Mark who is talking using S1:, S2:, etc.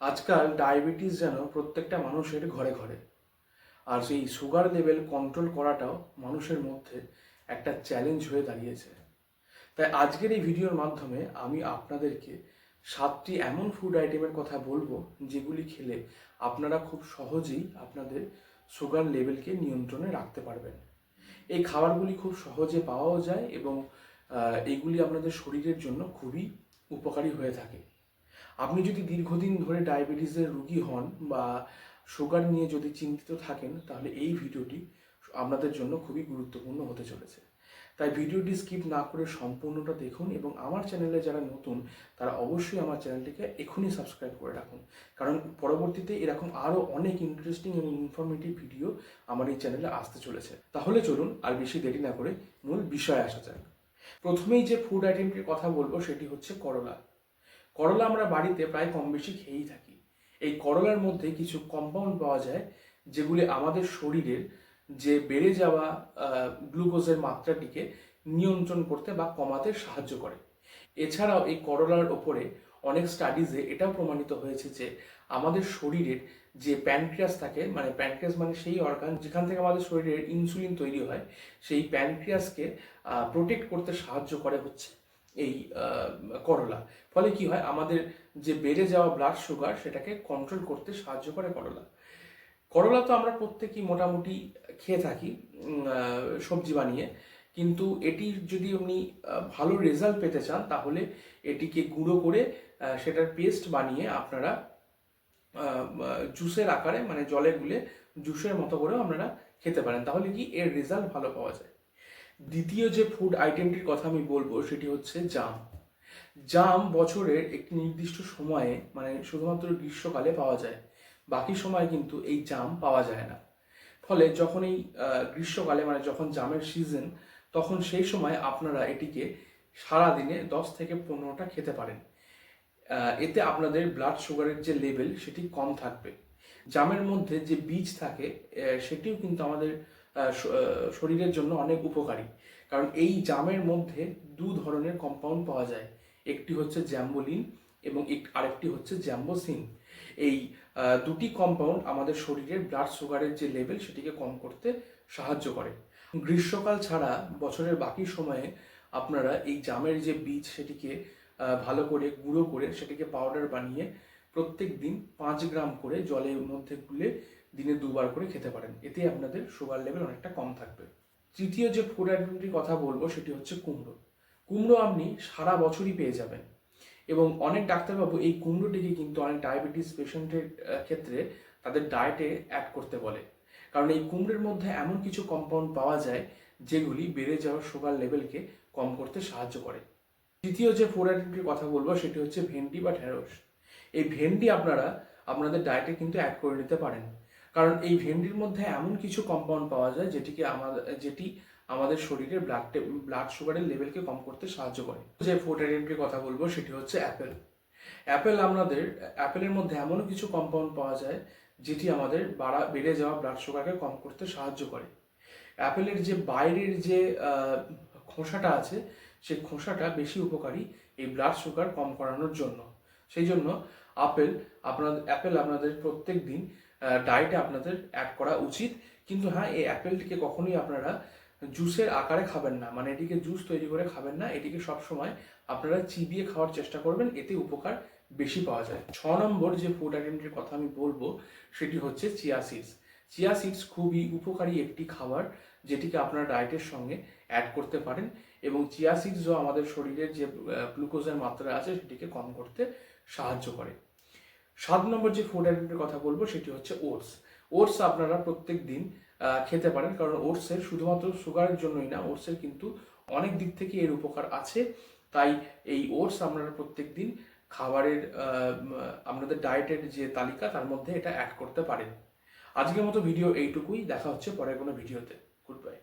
S1: আজকাল ডায়াবেটিস যেন প্রত্যেকটা মানুষের ঘরে ঘরে। আর সেই সুগার লেভেল কন্ট্রোল করাটাও মানুষের মধ্যে একটা চ্যালেঞ্জ হয়ে দাঁড়িয়েছে। তাই আজকের এই ভিডিওর মাধ্যমে আমি আপনাদেরকে সাতটি এমন ফুড আইটেমের কথা বলব, যেগুলি খেলে আপনারা খুব সহজেই আপনাদের সুগার লেভেলকে নিয়ন্ত্রণে রাখতে পারবেন। এই খাবারগুলি খুব সহজে পাওয়াও যায় এবং এগুলি আপনাদের শরীরের জন্য খুবই উপকারী হয়ে থাকে। আপনি যদি দীর্ঘদিন ধরে ডায়াবেটিসের রুগী হন বা সুগার নিয়ে যদি চিন্তিত থাকেন, তাহলে এই ভিডিওটি আপনাদের জন্য খুবই গুরুত্বপূর্ণ হতে চলেছে। তাই ভিডিওটি স্কিপ না করে সম্পূর্ণটা দেখুন এবং আমার চ্যানেলে যারা নতুন, তারা অবশ্যই আমার চ্যানেলটিকে এখনই সাবস্ক্রাইব করে রাখুন। কারণ পরবর্তীতে এরকম আরও অনেক ইন্টারেস্টিং এবং ইনফরমেটিভ ভিডিও আমার এই চ্যানেলে আসতে চলেছে। তাহলে চলুন আর বেশি দেরি না করে মূল বিষয়ে আসা যাক। প্রথমেই যে ফুড আইটেমটির কথা বলব, সেটি হচ্ছে করলা। করলা আমরা বাড়িতে প্রায় কম বেশি খেয়েই থাকি। এই করলার মধ্যে কিছু কম্পাউন্ড পাওয়া যায়, যেগুলি আমাদের শরীরের যে বেড়ে যাওয়া গ্লুকোজের মাত্রাটিকে নিয়ন্ত্রণ করতে বা কমাতে সাহায্য করে। এছাড়াও এই করলার ওপরে অনেক স্টাডিজে এটাও প্রমাণিত হয়েছে যে আমাদের শরীরের যে প্যানক্রিয়াস থাকে মানে প্যানক্রিয়াস মানে সেই অর্গান যেখান থেকে আমাদের শরীরের ইনসুলিন তৈরি হয়, সেই প্যানক্রিয়াসকে প্রোটেক্ট করতে সাহায্য করে হচ্ছে। এই করলা। ফলে কি হয়? আমাদের যে বেড়ে যাওয়া ব্লাড সুগার সেটাকে কন্ট্রোল করতে সাহায্য করে করলা। করলা তো আমরা প্রত্যেকেই মোটামুটি খেয়ে থাকি সবজি বানিয়ে। কিন্তু এটি যদি আপনি ভালো রেজাল্ট পেতে চান, তাহলে এটিকে গুঁড়ো করে সেটার পেস্ট বানিয়ে আপনারা জুসের আকারে মানে জলে গুলে জুসের মতো করেও আপনারা খেতে পারেন। তাহলে কি এর রেজাল্ট ভালো পাওয়া যায়? দ্বিতীয় যে ফুড আইটেমটির কথা আমি বলব, সেটি হচ্ছে জাম। জাম বছরের একটি নির্দিষ্ট সময়ে মানে শুধুমাত্র গ্রীষ্মকালে পাওয়া যায়। বাকি সময় কিন্তু এই জাম পাওয়া যায় না। ফলে যখন এই গ্রীষ্মকালে মানে যখন জামের সিজন তখন সেই সময় আপনারা এটিকে সারা দিনে দশ থেকে পনেরোটা খেতে পারেন। এতে আপনাদের ব্লাড সুগারের যে লেভেল সেটি কম থাকবে। জামের মধ্যে যে বীজ থাকে সেটিও কিন্তু আমাদের শরীরের জন্য অনেক উপকারী। কারণ এই জামের মধ্যে দু ধরনের কম্পাউন্ড পাওয়া যায়। একটি হচ্ছে জ্যাম্বোলিন এবং আরেকটি হচ্ছে জ্যাম্বোসিন। এই দুটি কম্পাউন্ড আমাদের শরীরের ব্লাড সুগারের যে লেভেল সেটিকে কম করতে সাহায্য করে। গ্রীষ্মকাল ছাড়া বছরের বাকি সময়ে আপনারা এই জামের যে বীজ সেটিকে ভালো করে গুঁড়ো করে সেটিকে পাউডার বানিয়ে প্রত্যেক দিন পাঁচ গ্রাম করে জলের মধ্যে গুলে দিনে দুবার করে খেতে পারেন। এতে আপনাদের সুগার লেভেল অনেকটা কম থাকবে। তৃতীয় যে ফুড আইটেমটির কথা বলব, সেটি হচ্ছে কুমড়ো। কুমড়ো আপনি সারা বছরই পেয়ে যাবেন এবং অনেক ডাক্তারবাবু এই কুমড়োটিকে কিন্তু অনেক ডায়াবেটিস পেশেন্টের ক্ষেত্রে তাদের ডায়েটে অ্যাড করতে বলে। কারণ এই কুমড়োর মধ্যে এমন কিছু কম্পাউন্ড পাওয়া যায়, যেগুলি বেড়ে যাওয়া সুগার লেভেলকে কম করতে সাহায্য করে। তৃতীয় যে ফুড আইটেমটির কথা বলব, সেটি হচ্ছে ভেন্ডি বা ঢেঁড়স। এই ভেন্ডি আপনারা আপনাদের ডায়েটে কিন্তু অ্যাড করে নিতে পারেন। কারণ এই ভেন্ডির মধ্যে এমন কিছু কম্পাউন্ড পাওয়া যায় যেটিকে আমাদের যেটি আমাদের শরীরের ব্লাড ব্লাড সুগারের লেভেলকে কম করতে সাহায্য করে। যে ফুড আইটেমটির কথা বলব সেটি হচ্ছে অ্যাপেল অ্যাপেল আমাদের অ্যাপেলের মধ্যে এমন কিছু কম্পাউন্ড পাওয়া যায় যেটি আমাদের বাড়া, বেড়ে যাওয়া ব্লাড সুগারকে কম করতে সাহায্য করে। অ্যাপেলের যে বাইরের যে খোসাটা আছে, সেই খোসাটা বেশি উপকারী এই ব্লাড সুগার কম করানোর জন্য। সেই জন্য আপেল, আপনাদের অ্যাপেল আপনাদের প্রত্যেক দিন ডায়েটে আপনাদের অ্যাড করা উচিত। কিন্তু হ্যাঁ এই অ্যাপেলটিকে কখনোই আপনারা জুসের আকারে খাবেন না। মানে এটিকে জুস তৈরি করে খাবেন না। এটিকে সবসময় আপনারা চিবিয়ে খাওয়ার চেষ্টা করবেন। এতে উপকার বেশি পাওয়া যায়। ছ নম্বর যে ফুড আইটেমটির কথা আমি বলব, সেটি হচ্ছে চিয়া সিডস চিয়া সিডস খুবই উপকারী একটি খাবার যেটিকে আপনারা ডায়েটের সঙ্গে অ্যাড করতে পারেন এবং চিয়া সিডসও আমাদের শরীরের যে গ্লুকোজের মাত্রা আছে সেটিকে কম করতে সাহায্য করে। সাত নম্বর যে ফুড আইটেমটির কথা বলব সেটি হচ্ছে ওটস ওটস আপনারা প্রত্যেক দিন খেতে পারেন কারণ ওটসের শুধুমাত্র সুগারের জন্যই না ওটসের কিন্তু অনেক দিক থেকে এর উপকার আছে। তাই এই ওটস আপনারা প্রত্যেক দিন খাবারের আপনাদের ডায়েটের যে তালিকা তার মধ্যে এটা অ্যাড করতে পারেন। আজকের মতো ভিডিও এইটুকুই। দেখা হচ্ছে পরে কোনো ভিডিওতে। Good bye